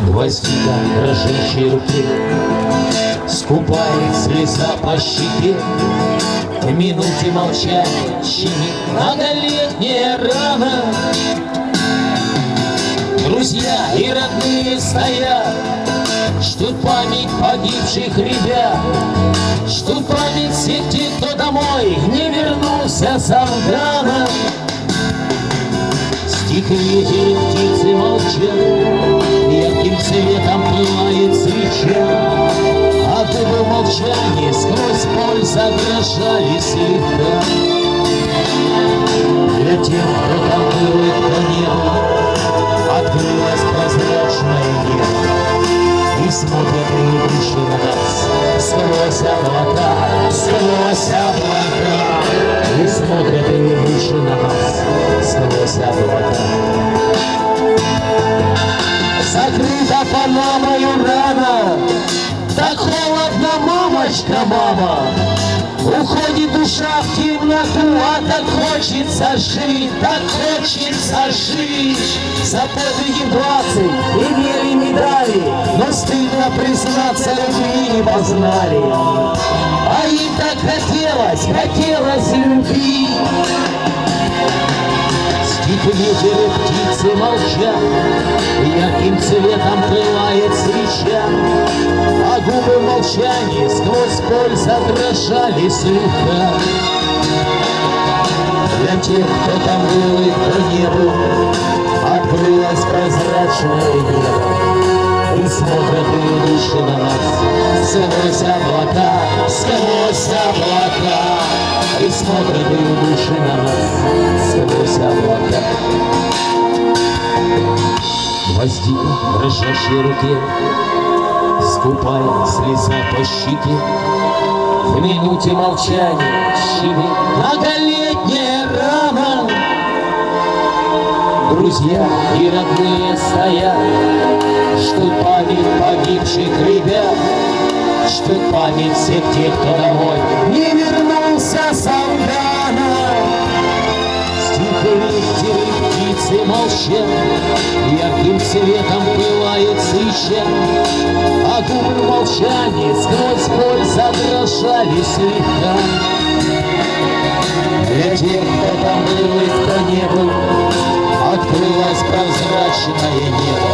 Гвоздика дрожащей руки Скупает слеза по щеке. В минуте молчания щемит Многолетняя рана. Друзья и родные стоят Ждут память погибших ребят. Ждут память всех тех, кто домой Не вернулся с Афгана Стих ветер птицы молчат боль задрожали слегка Для тех, кто там был и кто не был Открылась прозрачная небо. И смотрят и души на нас. Сквозь облака, сквозь облака. И смотрят и души на нас. Сквозь облака. Закрыта панамою рана. Так холодно, мамочка, мама Уходит душа в темноту, а так хочется жить, так хочется жить. За подвиги двадцать имели медали, но стыдно признаться, любви не познали. А им так хотелось, хотелось любви. Стих ветер птицы молчат, Ярким цветом пылает свеча, губы в молчании сквозь боль задрожали слегка. Для тех, кто там был и кто не Открылось прозрачное небо, И смотрят и души на нас Сквозь облака, сквозь облака, И смотрят и души на нас Сквозь облака. Гвоздика, дрожащей руке, Скупая слеза по щеке, В минуте молчания щемит Многолетняя рана. Друзья и родные стоят, Ждут память погибших ребят, Ждут память всех тех, кто домой Не вернулся с Афгана. Стихи ветер и птицы молчат, Ярким светом пылает свеча, А губы в молчании сквозь боль задрожали слегка. Для тех, кто там был и кто не был, Открылось прозрачное небо,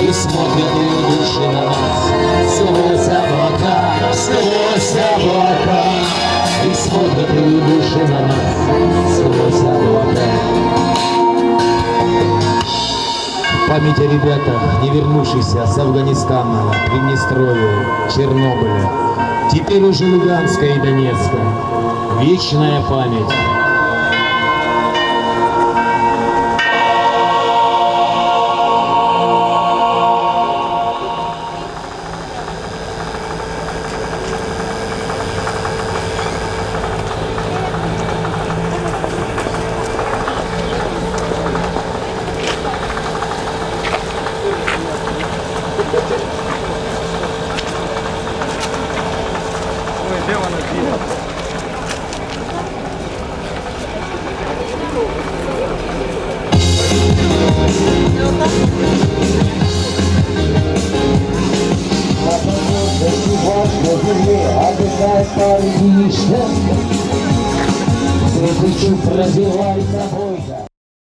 И смотрят и души на нас Сквозь облака, сквозь облака, И смотрят и души на нас Сквозь облака. Память о ребятах, не вернувшихся с Афганистана, Приднестровья, Чернобыля, теперь уже Луганска и Донецка. Вечная память. Perdeu a energia. Everybody, everybody,